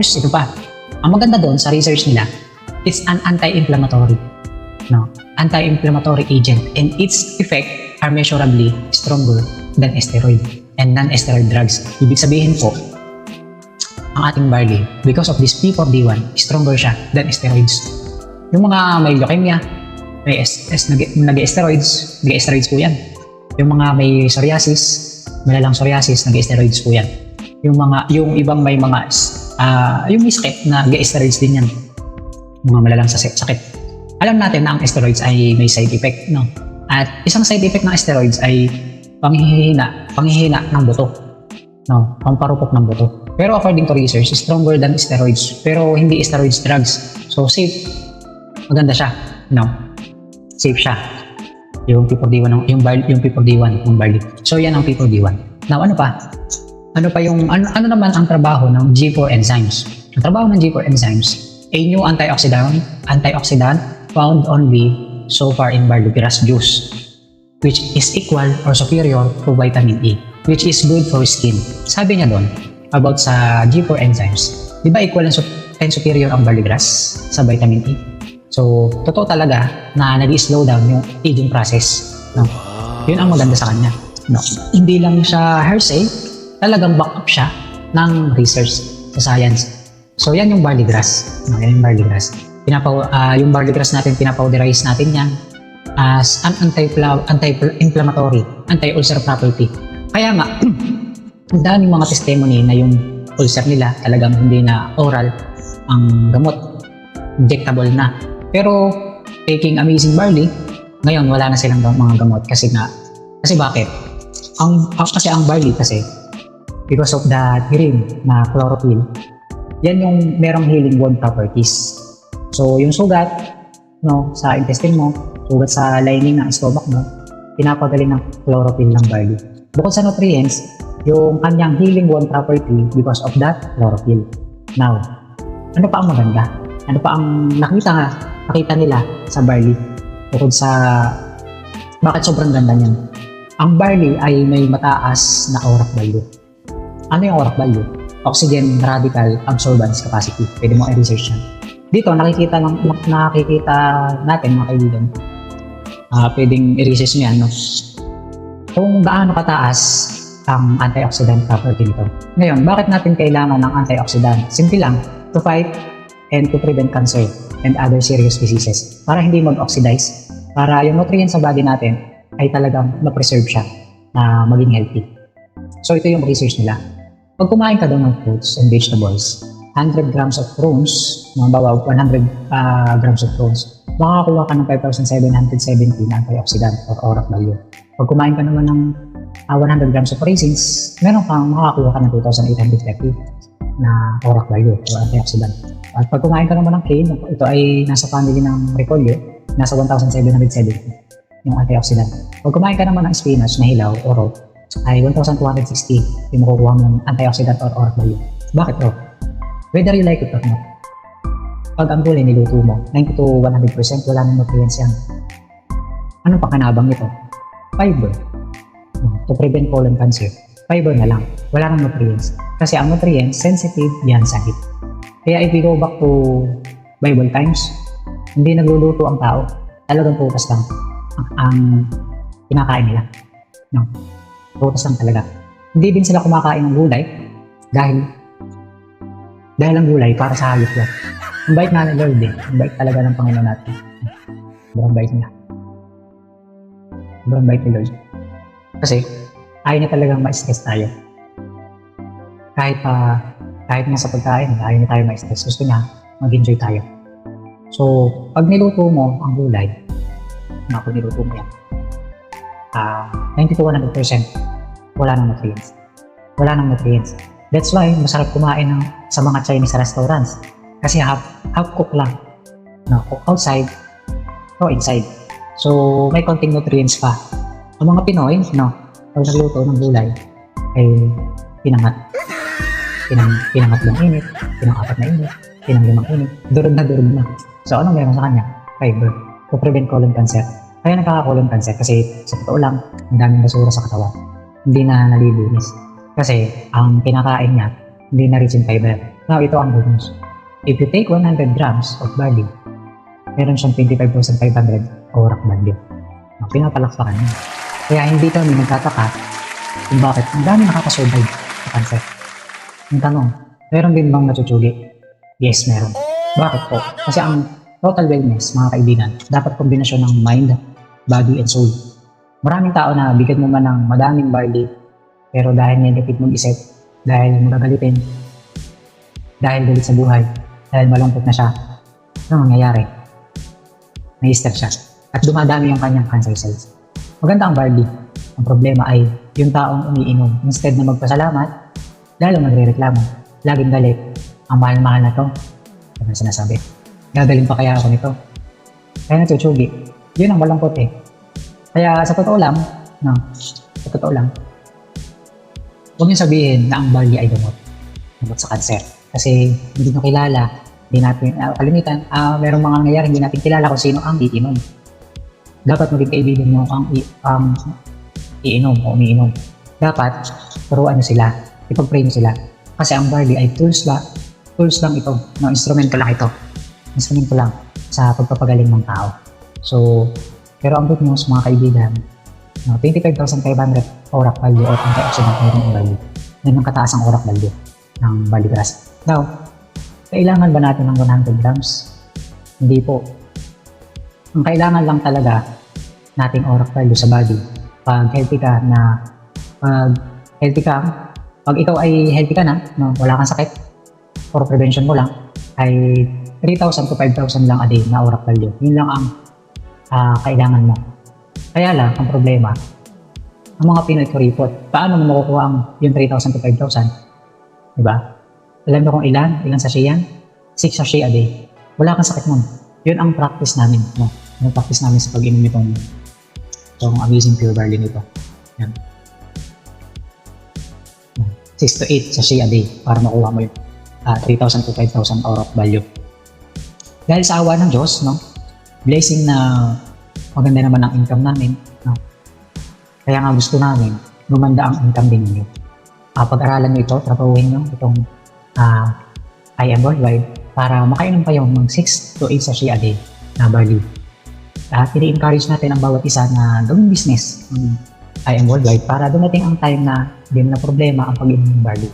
Tapos ito pa, ang maganda doon sa research nila, it's an anti-inflammatory. No? Anti-inflammatory agent and its effect are measurably stronger than steroid and non-steroid drugs. Ibig sabihin po, ang ating barley, because of this P4D1, stronger siya than steroids. Yung mga may leukemia, may nag-steroids, nag-steroids po yan. Yung mga may psoriasis, malalang psoriasis, nag-steroids po yan. Yung mga, yung ibang may mga, ah yung may sakit, nag-steroids din yan. Mga malalang sakit. sakit. Alam natin na ang steroids ay may side effect, no? At isang side effect ng steroids ay panghihina, panghihina ng buto. No, pamparupok ng buto. Pero according to research, stronger than steroids. Pero hindi steroids drugs. So safe. Maganda siya. No. Safe siya. Yung P4D1 ng yung bar, yung P4D1 ng barley. So yan ang P4D1. Now ano pa? Ano pa yung ano, ano naman ang trabaho ng G4 enzymes? Ang trabaho ng G4 enzymes, a new antioxidant, antioxidant found only so far in barley grass juice which is equal or superior to vitamin E, which is good for skin. Sabi niya doon, about sa G4 enzymes, di ba equal and, sup- and superior ang barley grass sa vitamin E? So, totoo talaga na nag-slow down yung aging process. No? Yun ang maganda sa kanya. No? Hindi lang siya hearsay, talagang back up siya ng research sa science. So, yan yung barley grass. No? Yan yung barley grass. Pinapaw, ah, yung barley grass natin, pinapowderize natin yan as an anti-inflammatory, anti-ulcer property. Kaya nga, ang daming mga testimony na yung ulcer nila talagang hindi na oral ang gamot. Injectable na. Pero taking amazing barley, ngayon wala na silang mga gamot kasi nga, kasi bakit? Ang- kasi ang barley kasi, because of the green na chlorophyll, yan yung merong healing wound properties. So, yung sugat, no, sa intestine mo, sugat sa lining ng stomach mo, pinapagaling ng chlorophyll ng barley. Bukod sa nutrients, yung kanyang healing wound property because of that chlorophyll. Now, ano pa ang maganda? Ano pa ang nakita nakita nila sa barley? Bukod sa bakit sobrang ganda niyan? Ang barley ay may mataas na ORAC value. Ano yung ORAC value? Oxygen Radical Absorbance Capacity. Pwede mo i-research yan. Dito, nakikita, lang, nakikita natin mga kaibigan. Ah, pwedeng i-research nyo yan, no? Kung gaano kataas ang antioxidant property nito. Ngayon, bakit natin kailangan ng antioxidant? Simple lang, to fight and to prevent cancer and other serious diseases. Para hindi mag-oxidize, para yung nutrients sa body natin ay talagang ma-preserve siya na maging healthy. So ito yung research nila. Pag kumain ka daw ng fruits and vegetables, 100 grams of prunes, mga bawa 100 ah, grams of prunes, makakakuha ka ng 5,770 na antioxidant or ORAC value. Pag kumain ka naman ng ah, 100 grams of raisins, meron kang makakakuha ka ng 2,830 na ORAC value or antioxidant. At pag kumain ka naman ng cane, ito ay nasa family ng repolyo, nasa 1,770 yung antioxidant. Pag kumain ka naman ng spinach na hilaw o raw, ay 1,260 yung makukuha mong antioxidant or ORAC value. Bakit raw? Whether you like it or not. Pag ang gulay niluto mo, 90 to 100% wala nang nutrients yan. Anong pakanabang nito? Fiber. No, To prevent colon cancer. Fiber na lang. Wala nang nutrients. Kasi ang nutrients, sensitive yan sa heat. Kaya if we go back to Bible times, hindi nagluluto ang tao. Talagang putas lang ang, ang kinakain nila. No? Putas lang talaga. Hindi din sila kumakain ng gulay dahil dahil ang gulay para sa hayop yan. Ang bait nga ni Lord eh. Ang bait talaga ng Panginoon natin. Sobrang bait niya. Sobrang bait ni Lord. Kasi, ayaw niya talagang ma-stress tayo. Kahit pa, kahit nga sa pagkain, ayaw niya tayo ma-stress. Gusto niya, mag-enjoy tayo. So, pag niluto mo ang gulay, kung niluto mo yan, ah 90 to 100% wala nang nutrients. Wala nang nutrients. That's why masarap kumain ng, sa mga Chinese restaurants. Kasi half, half cook lang. No, cook outside o inside. So, may konting nutrients pa. Ang mga Pinoy, no, pag nagluto ng gulay, ay pinangat. Pinang, pinangat ng init, pinang-apat na init, pinang limang init, durog na durog na. So, anong meron sa kanya? Fiber. To prevent colon cancer. Kaya nagkaka-colon cancer kasi sa totoo lang, ang daming basura sa katawan. Hindi na nalilinis. Kasi ang kinakain niya, hindi na rich in fiber. Now, ito ang news. If you take 100 grams of barley, meron siyang 25,500 orak value. No, pinapalakpakan niya. Kaya hindi kami nagtataka kung bakit ang dami nakakasurvive sa cancer. Ang tanong, meron din bang natutsugi? Yes, meron. Bakit po? Kasi ang total wellness, mga kaibigan, dapat kombinasyon ng mind, body, and soul. Maraming tao na bigyan mo man ng madaming barley, pero dahil negative mag-isip, dahil magagalitin, dahil galit sa buhay, dahil malungkot na siya, ano mangyayari? May stress siya. At dumadami yung kanyang cancer cells. Maganda ang barley. Ang problema ay yung taong umiinom, instead na magpasalamat, lalo nagre-reklamo. Laging galit. Ang mahal-mahal na to. Ano ang sinasabi? Gagaling pa kaya ako nito? Kaya natutsugi. Yun ang malungkot eh. Kaya sa totoo lang, no, sa totoo lang, huwag niyo sabihin na ang barley ay gamot. Gamot sa cancer. Kasi hindi nyo kilala, hindi natin, uh, kalimitan, ah merong mga nangyayari, hindi natin kilala kung sino ang iinom. Dapat maging kaibigan nyo ang ang iinom o umiinom. Dapat, turuan nyo sila, ipag-pray nyo sila. Kasi ang barley ay tools lang, tools lang ito, no, instrumento lang ito. Instrumento lang sa pagpapagaling ng tao. So, pero ang good news mga kaibigan, no, 25,500 orak value or antioxidant meron ang value. Yan ang kataas ang orak value ng barley grass. Now, kailangan ba natin ng 100 grams? Hindi po. Ang kailangan lang talaga nating orak value sa body pag healthy ka na pag healthy ka, pag ikaw ay healthy ka na, no, wala kang sakit, for prevention mo lang, ay 3,000 to 5,000 lang a day na orak value. Yun lang ang ah, kailangan mo. Kaya lang, ang problema, ang mga Pinoy kuripot, paano mo makukuha ang yung 3,000 to 5,000? Diba? Alam mo kung ilan? Ilan sachet yan? 6 sachet a day. Wala kang sakit nun. Yun ang practice namin. No? Yun ang practice namin sa pag-inom nitong itong amazing pure barley nito. Yan. 6 to 8 sachet a day para makuha mo yung ah, 3,000 to 5,000 orak value. Dahil sa awa ng Diyos, no? Blessing na maganda naman ang income namin. No? Kaya nga gusto namin, gumanda ang income din ninyo. Ah, pag-aralan nyo ito, trabahuhin nyo itong ah, I am worldwide para makainom kayo ng 6 to 8 sachet a day na barley. At ini-encourage natin ang bawat isa na gawing business ng I am worldwide para dumating ang time na hindi na problema ang pag-inom ng barley.